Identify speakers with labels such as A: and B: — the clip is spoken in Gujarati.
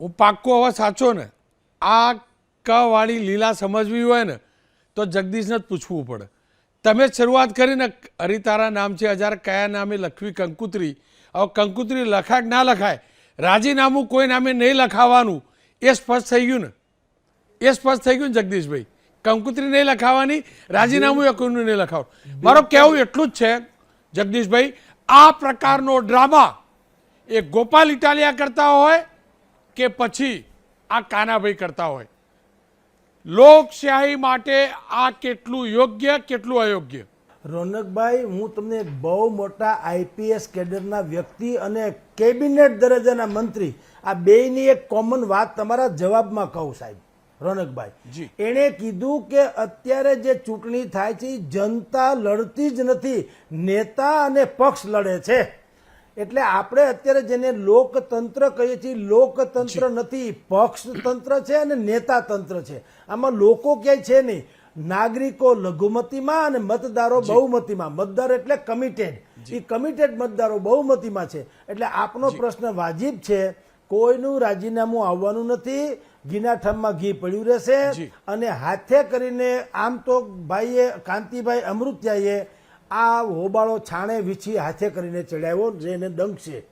A: હું પાક્કો હવે સાચો ને? આ કવાળી લીલા સમજવી હોય ને, તો જગદીશને જ પૂછવું પડે. તમે શરૂઆત કરીને હરિતારા નામ છે, હજાર કયા નામે લખવી કંકુતરી. હવે કંકુતરી લખાય કે ના લખાય? રાજીનામું કોઈ નામે નહીં લખાવાનું. એ સ્પષ્ટ થઈ ગયું ને? એ સ્પષ્ટ થઈ ગયું ને જગદીશભાઈ? કંકુતરી નહીં લખાવાની, રાજીનામું એ કોઈનું નહીં લખાવું મારો કહેવું એટલું જ છે, જગદીશભાઈ, આ પ્રકારનો ડ્રામા એ ગોપાલ ઇટાલિયા કરતા હોય કે પછી આ કાનાભાઈ કરતા હોય. લોકશાહી માટે આ કેટલું યોગ્ય કેટલું અયોગ્ય?
B: રોનકભાઈ હું તમને એક બહુ મોટા આઈપીએસ કેડરના વ્યક્તિ અને કેબિનેટ દરજ્જાના મંત્રી આ બેયની એક કોમન વાત તમારા જવાબમાં કહું સાહેબ રોનકભાઈ.
A: જી.
B: એણે કીધું કે અત્યારે જે ચૂંટણી થાય છે જનતા લડતી જ નથી નેતા અને પક્ષ લડે છે. એટલે આપણે અત્યારે જેને લોકતંત્ર કહીએ છીએ લોકતંત્ર નથી પક્ષતંત્ર છે અને નેતા તંત્ર છે. આમાં લોકો ક્યાંય છે નહીં. નાગરિકો લઘુમતીમાં અને મતદારો બહુમતીમાં. મતદાર એટલે કમિટેડ એ કમિટેડ મતદારો બહુમતીમાં છે. એટલે આપનો પ્રશ્ન વાજિબ છે કોઈનું રાજીનામું આવવાનું નથી ઘીના ઠમમાં ઘી પડ્યું રહેશે અને હાથે કરીને આમ તો ભાઈએ કાંતિભાઈ અમૃત્યાએ આ હોબાળો છાણે વીછી હાથે કરીને ચડાવ્યો જેને ડંખ છે.